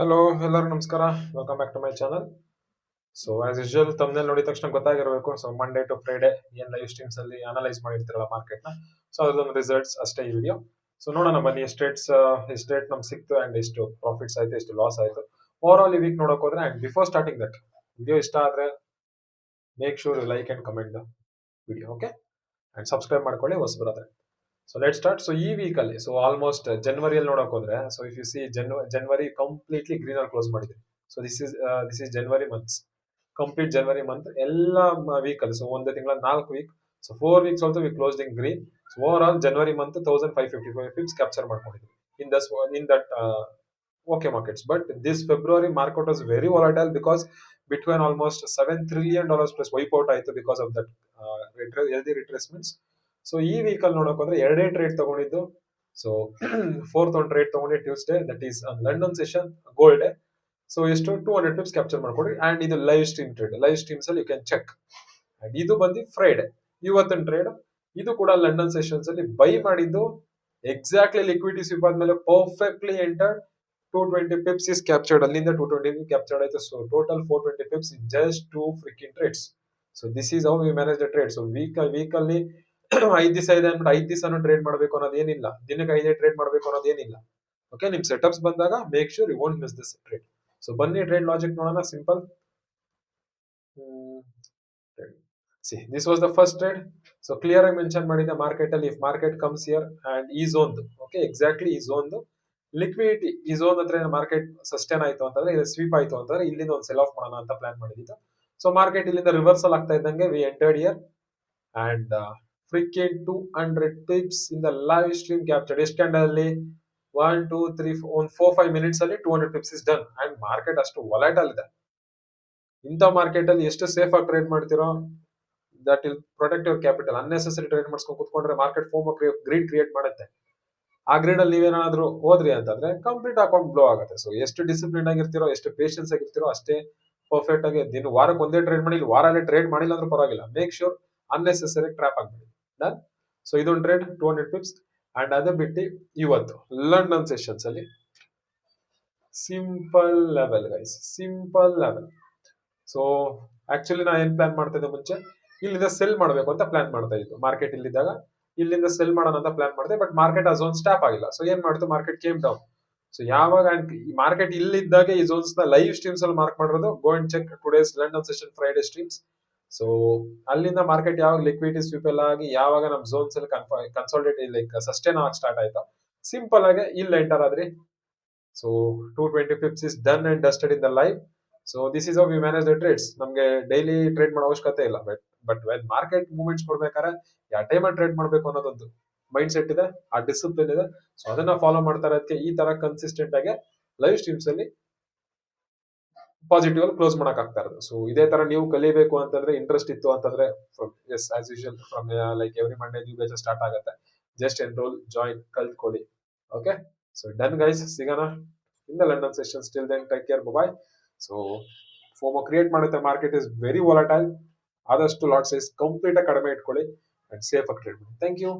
Hello ಎಲ್ಲರೂ ನಮಸ್ಕಾರ. Welcome back to my channel so as usual ತಮ್ಮನೇಲಿ ನೋಡಿದ ತಕ್ಷಣ ಗೊತ್ತಾಗಿರಬೇಕು. ಸೊ ಮಂಡೇ ಟು ಫ್ರೈಡೆ ಏನ್ ಲೈವ್ ಸ್ಟ್ರೀಮ್ಸ್ ಅಲ್ಲಿ ಅನಲೈಸ್ ಮಾಡಿರ್ತೀರಲ್ಲ ಮಾರ್ಕೆಟ್ನ? ಸೊ ಅದೊಂದು ರಿಸಲ್ಟ್ಸ್ ಅಷ್ಟೇ ಈ ವಿಡಿಯೋ ಸೊ ನೋಡೋಣ ಬನ್ನಿ ಎಸ್ಟೇಟ್ಸ್ ಎಸ್ಟೇಟ್ ನಮ್ಗೆ ಸಿಕ್ತು ಅಂಡ್ ಎಷ್ಟು ಪ್ರಾಫಿಟ್ಸ್ ಆಯ್ತು, ಎಷ್ಟು ಲಾಸ್ ಆಯ್ತು. ಓವರ್ ಆಲ್ ಈ ವೀಕ್ ನೋಡಕ್ ಹೋದ್ರೆ and before starting that video ಇಷ್ಟ ಆದ್ರೆ make sure like and comment video okay and subscribe ಮಾಡ್ಕೊಳ್ಳಿ, ಹೊಸಬರಾದ್ರೆ. ಸೊ ಲೆಟ್ ಸ್ಟಾರ್ಟ್ ಸೊ ಈ ವೀಕ್ ಅಲ್ಲಿ ಸೊ ಆಲ್ಮೋಸ್ಟ್ ಜನವರಿಯಲ್ಲಿ ನೋಡಕ್ ಹೋದ್ರೆ so if you see January completely green ಅಲ್ಲಿ ಕ್ಲೋಸ್ ಮಾಡಿದೆ. So this is this is January month complete January month ಎಲ್ಲ ವೀಕ್ ಅಲ್ಲಿ ಸೊ ಒಂದು ತಿಂಗಳ ನಾಲ್ಕು week so four weeks also we close in green so over all January month thousand five fifty five pips capture ಮಾಡ್ಕೊಂಡಿದ್ವಿ in thus in that okay markets but this February market was very volatile because between almost seven trillion dollars plus wipeout ಆಯಿತು because of that healthy retracements so ಈ week ಅಲ್ಲಿ ನೋಡಕ್ ಹೋದ್ರೆ ಎರಡೇ trade ತಗೊಂಡಿದ್ದು. So fourth ಒಂದು trade ತಗೊಂಡಿ Tuesday that is London session gold day so ಎಷ್ಟು? ಟೂ ಹಂಡ್ರೆಡ್ ಪಿಪ್ಸ್ ಕ್ಯಾಪ್ಚರ್ ಮಾಡ್ಕೊಡಿ. ಅಂಡ್ ಇದು live stream trade live streams ಅಲ್ಲಿ ಯು ಕ್ಯಾನ್ ಚೆಕ್ ಅಂಡ್ ಇದು ಬಂದು ಫ್ರೈಡೆ ಇವತ್ತಿನ ಟ್ರೇಡ್ ಇದು ಕೂಡ ಲಂಡನ್ ಸೆಷನ್ಸ್ ಅಲ್ಲಿ ಬೈ ಮಾಡಿದ್ದು. ಎಕ್ಸಾಕ್ಟ್ಲಿ ಲಿಕ್ವಿಡಿಟಿ ಸ್ವೀಪ್ ಆದ್ಮೇಲೆ perfectly entered two twenty pips is captured ಅಲ್ಲಿಂದ ಟೂ ಟ್ವೆಂಟಿ ಕ್ಯಾಪ್ಚರ್ಡ್ ಆಯ್ತು. So total four twenty pips just two freaking trades so this is how we manage the trade so week week ಅಲ್ಲಿ ಐದ್ ದಿವಸ ಇದೆ ಅಂದ್ಬಿಟ್ಟು ಐದ್ ದಿವಸನೂ trade ಮಾಡಬೇಕು ಅನ್ನೋದೇನಿಲ್ಲ ದಿನಕ್ಕೆ ಐದೇ ಟ್ರೇಡ್ ಮಾಡಬೇಕು ಅನ್ನೋದೇನಿಲ್ಲ ಓಕೆ ನಿಮ್ ಸೆಟಪ್ಸ್ ಬಂದಾಗ make sure you won't miss this trade so ಬನ್ನಿ ಟ್ರೇಡ್ ಲಾಜಿಕ್ ನೋಡೋಣ simple see this was the first trade so clear ಆಗಿ ಮೆನ್ಷನ್ ಮಾಡಿದೆ ಮಾರ್ಕೆಟ್ ಅಲ್ಲಿ if market comes here and ಈ ಝೋನ್ ಓಕೆ ಎಕ್ಸಾಕ್ಟ್ಲಿ ಈ zone liquidity ಈ zone ಹತ್ರ market sustain ಆಯ್ತು ಅಂತಂದ್ರೆ ಇದು ಸ್ವೀಪ್ ಆಯ್ತು ಅಂತಂದ್ರೆ, ಇಲ್ಲಿಂದ ಒಂದು ಸೆಲ್ ಆಫ್ ಮಾಡೋಣ ಅಂತ ಪ್ಲಾನ್ ಮಾಡಿದ್ದು. ಸೊ ಮಾರ್ಕೆಟ್ ಇಲ್ಲಿಂದ ರಿವರ್ಸಲ್ ಆಗ್ತಾ ಇದ್ದಂಗೆ we entered here and frequent two hundred tips in the live stream capture ಎಷ್ಟು ಅಲ್ಲಿ ಒನ್ ಟೂ ತ್ರೀ ಒಂದು ಫೋರ್ ಫೈವ್ ಮಿನಿಟ್ಸ್ ಅಲ್ಲಿ two hundred tips is done and market ಅಷ್ಟು ವಾಲೈಟಲ್ ಇದೆ. ಇಂಥ ಮಾರ್ಕೆಟ್ ಅಲ್ಲಿ ಎಷ್ಟು ಸೇಫ್ ಆಗಿ ಟ್ರೇಡ್ ಮಾಡ್ತಿರೋ that will protect your capital unnecessary trade ಮಾಡ್ಸ್ಕೊಂಡು ಕುತ್ಕೊಂಡ್ರೆ ಮಾರ್ಕೆಟ್ ಫೋಮ್ ಗ್ರೀನ್ ಕ್ರಿಯೇಟ್ ಮಾಡುತ್ತೆ. ಆ ಗ್ರೀಡ್ ಅಲ್ಲಿ ನೀವೇನಾದ್ರೂ ಹೋದ್ರಿ ಅಂತಂದ್ರೆ ಕಂಪ್ಲೀಟ್ ಅಕೌಂಟ್ ಬ್ಲೋ ಆಗುತ್ತೆ. ಸೊ ಎಷ್ಟು ಡಿಸಿಪ್ಲಿನ್ ಆಗಿರ್ತಿರೋ, ಎಷ್ಟು ಪೇಷನ್ಸ್ ಆಗಿರ್ತಿರೋ, ಅಷ್ಟೇ ಪರ್ಫೆಕ್ಟ್ ಆಗಿ ದಿನ ವಾರಕ್ಕೆ ಒಂದೇ ಟ್ರೇಡ್ ಮಾಡಿ ವಾರಲ್ಲೇ ಟ್ರೇಡ್ ಮಾಡಿಲ್ಲ ಅಂದ್ರೆ ಪರವಾಗಿಲ್ಲ. ಮೇಕ್ ಶೂರ್ ಅನ್ನೆಸೆಸರಿ ಟ್ರ್ಯಾಪ್ ಆಗ್ಬಿಡಿ ಡನ್ ಸೊ ಇದೊಂದು trade two hundred pips and ಅದೇ ಬಿಟ್ಟು ಇವತ್ತು ಲಂಡನ್ ಸೆಷನ್ಸ್ ಅಲ್ಲಿ simple level guys simple level so actually ನಾ ಏನ್ ಪ್ಲಾನ್ ಮಾಡ್ತಾ ಇದ್ದೆ ಮುಂಚೆ? ಇಲ್ಲಿಂದ ಸೆಲ್ ಮಾಡಬೇಕು ಅಂತ ಪ್ಲಾನ್ ಮಾಡ್ತಾ ಇದ್ದು. ಮಾರ್ಕೆಟ್ ಇಲ್ಲಿದ್ದಾಗ ಇಲ್ಲಿಂದ ಸೆಲ್ ಮಾಡೋಣ ಅಂತ ಪ್ಲಾನ್ ಮಾಡಿದೆ ಬಟ್ ಮಾರ್ಕೆಟ್ ಆ ಝೋನ್ ಸ್ಟಾಪ್ ಆಗಿಲ್ಲ. ಸೊ ಏನ್ ಮಾಡ್ತು? ಮಾರ್ಕೆಟ್ ಕೇಮ್ ಡೌನ್ ಸೊ ಯಾವಾಗ ಈ ಮಾರ್ಕೆಟ್ ಇಲ್ಲಿದ್ದಾಗ ಈ ಝೋನ್ಸ್ನ ಲೈವ್ ಸ್ಟ್ರೀಮ್ಸ್ ಅಲ್ಲಿ ಮಾರ್ಕ್ ಮಾಡಿರೋದು? Go and check today's London session Friday streams so ಅಲ್ಲಿಂದ ಮಾರ್ಕೆಟ್ ಯಾವಾಗ ಲಿಕ್ವಿಡಿಟಿ ಸ್ವೀಪ್ ಎಲ್ಲ ಆಗಿ, ಯಾವಾಗ ನಮ್ಮ ಝೋನ್ಸ್ ಅಲ್ಲಿ ಕನ್ಸಾಲ್ಟೇಟ್ ಲೈಕ್ ಸಸ್ಟೇನ್ ಆಗಿ ಸ್ಟಾರ್ಟ್ ಆಯ್ತಾ ಸಿಂಪಲ್ ಆಗಿ ಇಲ್ಲಿ ಎಂಟರ್ ಆದ್ರಿ. So two twenty fifth is done and dusted in the life so this is we manage the trades ನಮಗೆ ಡೈಲಿ ಟ್ರೇಡ್ ಮಾಡೋ ಅವಶ್ಯಕತೆ ಇಲ್ಲ. But but when market movements ಕೊಡ್ಬೇಕಾದ್ರೆ, ಯಾವ ಟೈಮಲ್ಲಿ ಟ್ರೇಡ್ ಮಾಡಬೇಕು ಅನ್ನೋದೊಂದು ಮೈಂಡ್ ಸೆಟ್ ಇದೆ, ಆ ಡಿಸಿಪ್ಲಿನ್ ಇದೆ. ಸೊ ಅದನ್ನ ಫಾಲೋ ಮಾಡ್ತಾ ಇರೋದಕ್ಕೆ ಈ ತರ ಕನ್ಸಿಸ್ಟೆಂಟ್ ಆಗಿ ಲೈವ್ ಸ್ಟ್ರೀಮ್ಸ್ ಅಲ್ಲಿ ಪಾಸಿಟಿವ್ ಅಲ್ಲಿ ಕ್ಲೋಸ್ ಮಾಡಕ್ ಆಗ್ತಾ ಇರೋದು. ಸೊ ಇದೇ ತರ ನೀವು ಕಲಿಬೇಕು ಅಂತಂದ್ರೆ ಇಂಟ್ರೆಸ್ಟ್ ಇತ್ತು ಅಂತಂದ್ರೆ yes as usual from like every Monday new batch start ಆಗುತ್ತೆ. ಜಸ್ಟ್ ಎನ್ರೋಲ್ ಜಾಯಿನ್ ಕಲ್ತ್ಕೊಳ್ಳಿ. ಓಕೆ ಸೊ ಡನ್ ಗೈಸ್ ಸಿಗೋಣ. In the London session still then take care bye so FOMO create ಮಾಡುತ್ತೆ. ಮಾರ್ಕೆಟ್ ಇಸ್ ವೆರಿ ವಾಲಟೈಲ್ ಆದಷ್ಟು lot size complete ಆಗಿ ಕಡಿಮೆ ಇಟ್ಕೊಳ್ಳಿ. And safe ಆಗಿ trade thank you